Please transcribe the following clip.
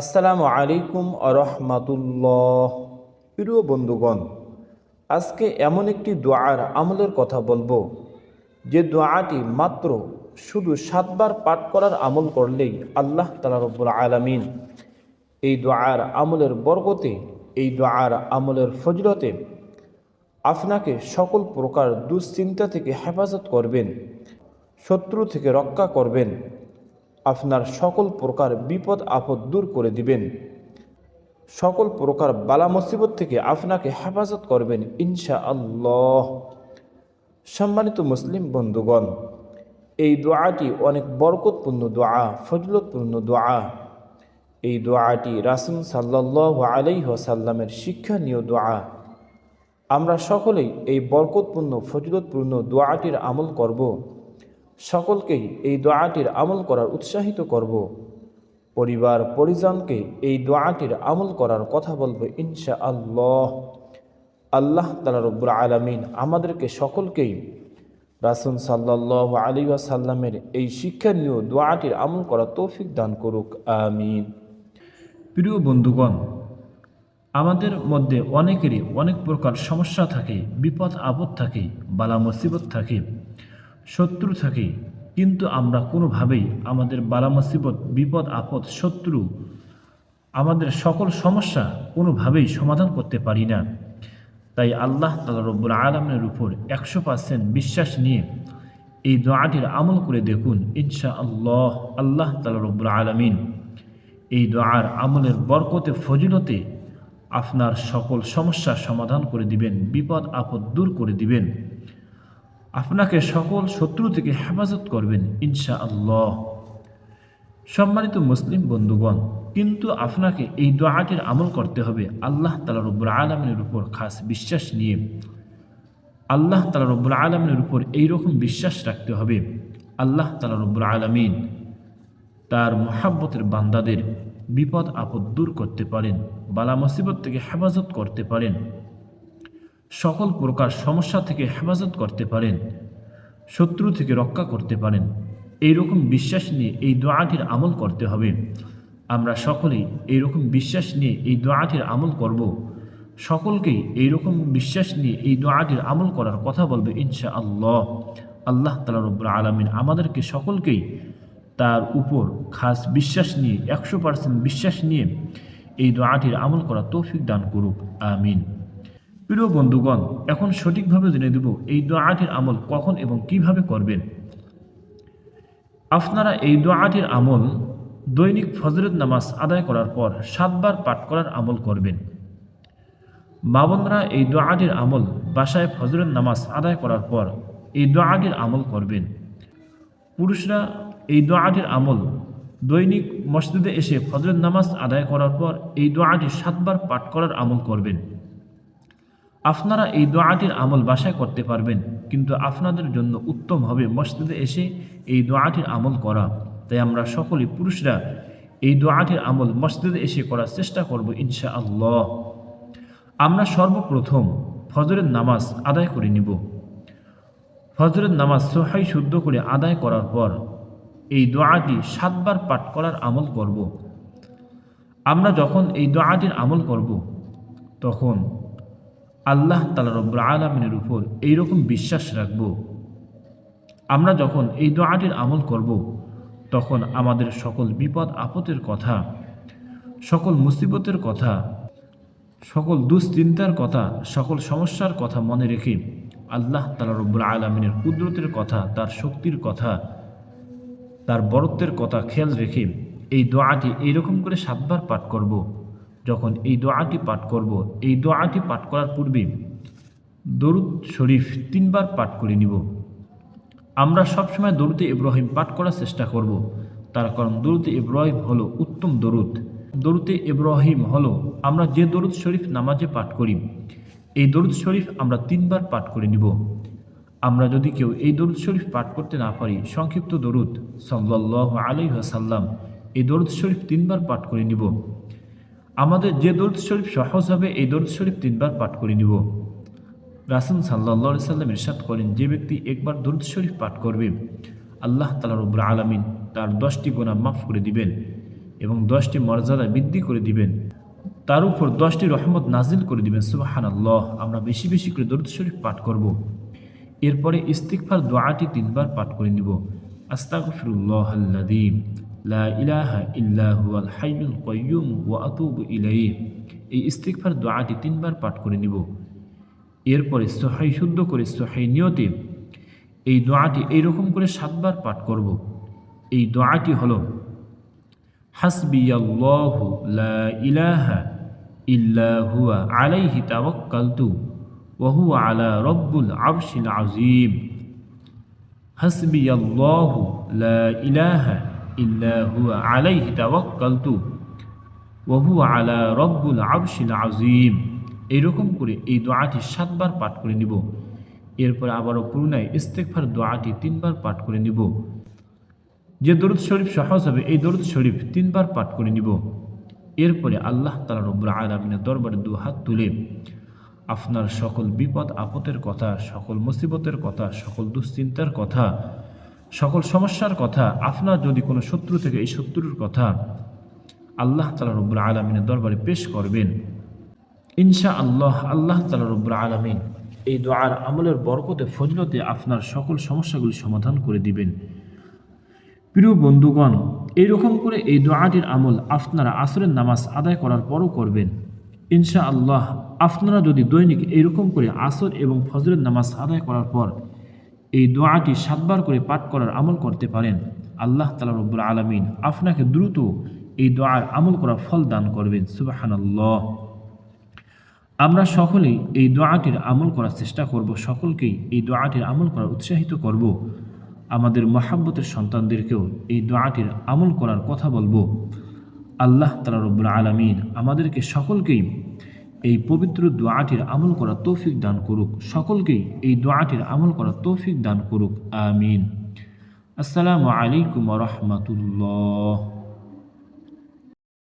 আসসালামু আলাইকুম আরহামাতুল্লাহ। প্রিয় বন্ধুগণ, আজকে এমন একটি দোয়ার আমলের কথা বলব। যে দোয়াটি মাত্র শুধু সাতবার পাঠ করার আমল করলেই আল্লাহ তালা রব্বুল আলমিন এই দোয়ার আমলের বরগতে এই দোয়ার আমলের ফজলতে আপনাকে সকল প্রকার দুশ্চিন্তা থেকে হেফাজত করবেন, শত্রু থেকে রক্ষা করবেন। আপনার সকল প্রকার বিপদ, আপদ দূর করে দিবেন। সকল প্রকার বালা মুসিবত থেকে আপনাকে হেফাজত করবেন ইনশা আল্লাহ সম্মানিত মুসলিম বন্ধুগণ, এই দোয়াটি অনেক বরকতপূর্ণ দোয়া, ফজলতপূর্ণ দোয়া। এই দোয়াটি রাসুল সাল্লাহ আলাইসাল্লামের শিক্ষণীয় দোয়া। আমরা সকলেই এই বরকতপূর্ণ, ফজলতপূর্ণ দোয়াটির আমল করব। সকলকেই এই দোয়াটির আমল করার উৎসাহিত করব। পরিবার, পরিজনকে এই দোয়াটির আমল করার কথা বলব ইনশা আল্লাহ আল্লাহ তালা রব্বুল আলমিন আমাদেরকে সকলকেই রাসুল সাল্লাহ আলী সাল্লামের এই শিক্ষা নিয়েও দোয়াটির আমল করা তৌফিক দান করুক, আমিন। প্রিয় বন্ধুগণ, আমাদের মধ্যে অনেকেরই অনেক প্রকার সমস্যা থাকে, বিপদ আপদ থাকে, বালা মুসিবত থাকে। শত্রু থাকে, কিন্তু আমরা কোনোভাবেই আমাদের বালা মুসিবত বিপদ, আপদ, শত্রু, আমাদের সকল সমস্যা কোনোভাবেই সমাধান করতে পারি না। তাই আল্লাহ তালা রব্বুল আলমের উপর একশো পার্সেন্ট বিশ্বাস নিয়ে এই দোয়াটির আমল করে দেখুন ইনশা আল্লাহ আল্লাহ তালা রব্বুল আলমিন এই দোয়ার আমলের বরকতে, ফজিলতে আপনার সকল সমস্যার সমাধান করে দিবেন, বিপদ, আপদ দূর করে দিবেন। আপনাকে সকল শত্রু থেকে হেফাজত করবেন ইনশা আল্লাহ সম্মানিত মুসলিম বন্ধুগণ, কিন্তু আপনাকে এই দোয়াটির আমল করতে হবে আল্লাহ তালা রব্বুল আলমিনের উপর খাস বিশ্বাস নিয়ে। আল্লাহ তালা রব্বুল আলমিনের উপর এইরকম বিশ্বাস রাখতে হবে, আল্লাহ তালা রব্বুল আলমিন তার মহাব্বতের বান্দাদের বিপদ আপদ দূর করতে পারেন, বালা মুসিবত থেকে হেফাজত করতে পারেন। সকল প্রকার সমস্যা থেকে হেফাজত করতে পারেন, শত্রু থেকে রক্ষা করতে পারেন। এইরকম বিশ্বাস নিয়ে এই দোয়াটির আমল করতে হবে। আমরা সকলেই এইরকম বিশ্বাস নিয়ে এই দোয়াটির আমল করব। সকলকেই এইরকম বিশ্বাস নিয়ে এই দোয়াটির আমল করার কথা বলবে ইনশা আল্লাহ আল্লাহ তালা রব্বুল আলমিন আমাদেরকে সকলকেই তার উপর খাস বিশ্বাস নিয়ে, একশো পার্সেন্ট বিশ্বাস নিয়ে এই দোয়াটির আমল করা তৌফিক দান করুক। আমিন। প্রিয় বন্ধুগণ, এখন সঠিকভাবে জেনে দেব এই দোয়াটির আমল কখন এবং কীভাবে করবেন। আপনারা এই দোয়াটির আমল দৈনিক ফজরত নামাজ আদায় করার পর সাতবার পাঠ করার আমল করবেন। মাবনরা এই দোয়াটির আমল বাসায় ফজরত নামাজ আদায় করার পর এই দোয়াটির আমল করবেন। পুরুষরা এই দোয়াটির আমল দৈনিক মসজিদে এসে ফজরত নামাজ আদায় করার পর এই দোয়াটি সাতবার পাঠ করার আমল করবেন। আপনারা এই দোয়াটির আমল বাসায় করতে পারবেন, কিন্তু আপনাদের জন্য উত্তম হবে মসজিদে এসে এই দোয়াটির আমল করা। তাই আমরা সকলে পুরুষরা এই দোয়াটির আমল মসজিদে এসে করার চেষ্টা করব ইনশা আল্লাহ আমরা সর্বপ্রথম ফজরের নামাজ আদায় করে নিব। ফজরের নামাজ সোহাই শুদ্ধ করে আদায় করার পর এই দোয়াটি সাতবার পাঠ করার আমল করব। আমরা যখন এই দোয়াটির আমল করব, তখন আল্লাহ তালা রব্বুল আলমিনের উপর এইরকম বিশ্বাস রাখব। আমরা যখন এই দোয়াটির আমল করব, তখন আমাদের সকল বিপদ, আপদের কথা, সকল মুসিবতের কথা, সকল দুশ্চিন্তার কথা, সকল সমস্যার কথা মনে রেখে আল্লাহ তালা রব্বুল আলমিনের কুদরতের কথা, তার শক্তির কথা, তার বরত্বের কথা খেয়াল রেখে এই দোয়াটি এইরকম করে সাতবার পাঠ করব। যখন এই দোয়াটি পাঠ করব, এই দোয়াটি পাঠ করার পূর্বে দরুদ শরীফ তিনবার পাঠ করে নিব। আমরা সবসময় দরুদে ইব্রাহিম পাঠ করার চেষ্টা করব। তার কারণ দরুদে ইব্রাহিম হলো উত্তম দরুদ। দরুদে ইব্রাহিম হলো আমরা যে দরুদ শরীফ নামাজে পাঠ করি, এই দরুদ শরীফ আমরা তিনবার পাঠ করে নিব। আমরা যদি কেউ এই দরুদ শরীফ পাঠ করতে না পারি, সংক্ষিপ্ত দরুদ সাল্লাহ আলাই সাল্লাম এই দরুদ শরীফ তিনবার পাঠ করে নিব। আমাদের যে দরুদ শরীফ সহজ হবে, এই দরুদ শরীফ তিনবার পাঠ করে নিব। রাসুল সাল্লা সাল্লাম ইরশাদ করেন, যে ব্যক্তি একবার দরুদ শরীফ পাঠ করবে, আল্লাহ তালা রব্বুল আলমিন তার দশটি গোনা মাফ করে দিবেন এবং দশটি মর্যাদা বৃদ্ধি করে দিবেন। তার উপর দশটি রহমত নাজিল করে দিবেন সুবাহান আল্লাহ আমরা বেশি বেশি করে দরুদ শরীফ পাঠ করব। এরপরে ইস্তিকফার দোয়াটি তিনবার পাঠ করে নিব। আস্তাগফিরুল্লাহ আল্লাযী লা ইলাহা ইল্লা হুয়াল হাইয়ুল কাইয়্যুম ওয়া আতুবু ইলাইহি। এই ইস্তিগফার দোয়াটি তিনবার পাঠ করে নিব। এরপরে সহাই শুদ্ধ করে সহাই নিয়তে এই দোয়াটি এইরকম করে সাতবার পাঠ করব। এই দোয়াটি হলো, হাসবিয়াল্লাহু লা ইলাহা ইল্লা হুয়া আলাইহি তাওয়াক্কালতু ওয়া হুয়া আলা রব্বুল আরশিল আযীম। হাসবিয়াল্লাহু লা ইলাহা আলা আযীম। এইরকম করে এই দোয়াটি সাতবার পাঠ করে নিব। এরপর আবারও পুরনায় ইস্তেকফার দোয়াটি তিনবার পাঠ করে নিব। যে দরুদ শরীফ সহজ হবে, এই দরুদ শরীফ তিনবার পাঠ করে নিব। এরপরে আল্লাহ তালা রব্বুল আলমিনের দরবারে দু হাত তুলে, আপনার সকল বিপদ আপদের কথা, সকল মুসিবতের কথা, সকল দুশ্চিন্তার কথা সকল সমস্যার কথা, আপনার যদি কোনো শত্রু থেকে এই শত্রুর কথা আল্লাহ তালা রব্বুল আলমিনের দরবারে পেশ করবেন ইনশা আল্লাহ আল্লাহ তালা রব্বুল আলমিন এই দোয়ার আমলের বরকতে, ফজলতে আপনার সকল সমস্যাগুলি সমাধান করে দিবেন। প্রিয় বন্ধুগণ এইরকম করে এই দোয়াটির আমল আপনারা আসরের নামাজ আদায় করার পরও করবেন। ইনশা আল্লাহ আপনারা যদি দৈনিক এইরকম করে আসর এবং ফজরের নামাজ আদায় করার পর এই দোয়াটি সাতবার করে পাঠ করার আমল করতে পারেন। আল্লাহ তালা রব্বুল আলমিন আপনাকে দ্রুত এই দোয়ার আমল করার ফল দান করবেন। সুবাহানাল্লাহ। আমরা সকলেই এই দোয়াটির আমল করার চেষ্টা করব, সকলকেই এই দোয়াটির আমল করার উৎসাহিত করব। আমাদের মহাব্বতের সন্তানদেরকেও এই দোয়াটির আমল করার কথা বলব। আল্লাহ তালা রব্বুল আলমিন আমাদেরকে সকলকেই এই পবিত্র দোয়াটির আমল করা তৌফিক দান করুক। সকলকেই এই দোয়াটির আমল করা তৌফিক দান করুক। আমিন। আসসালামু আলাইকুম রহমতুল্লাহ।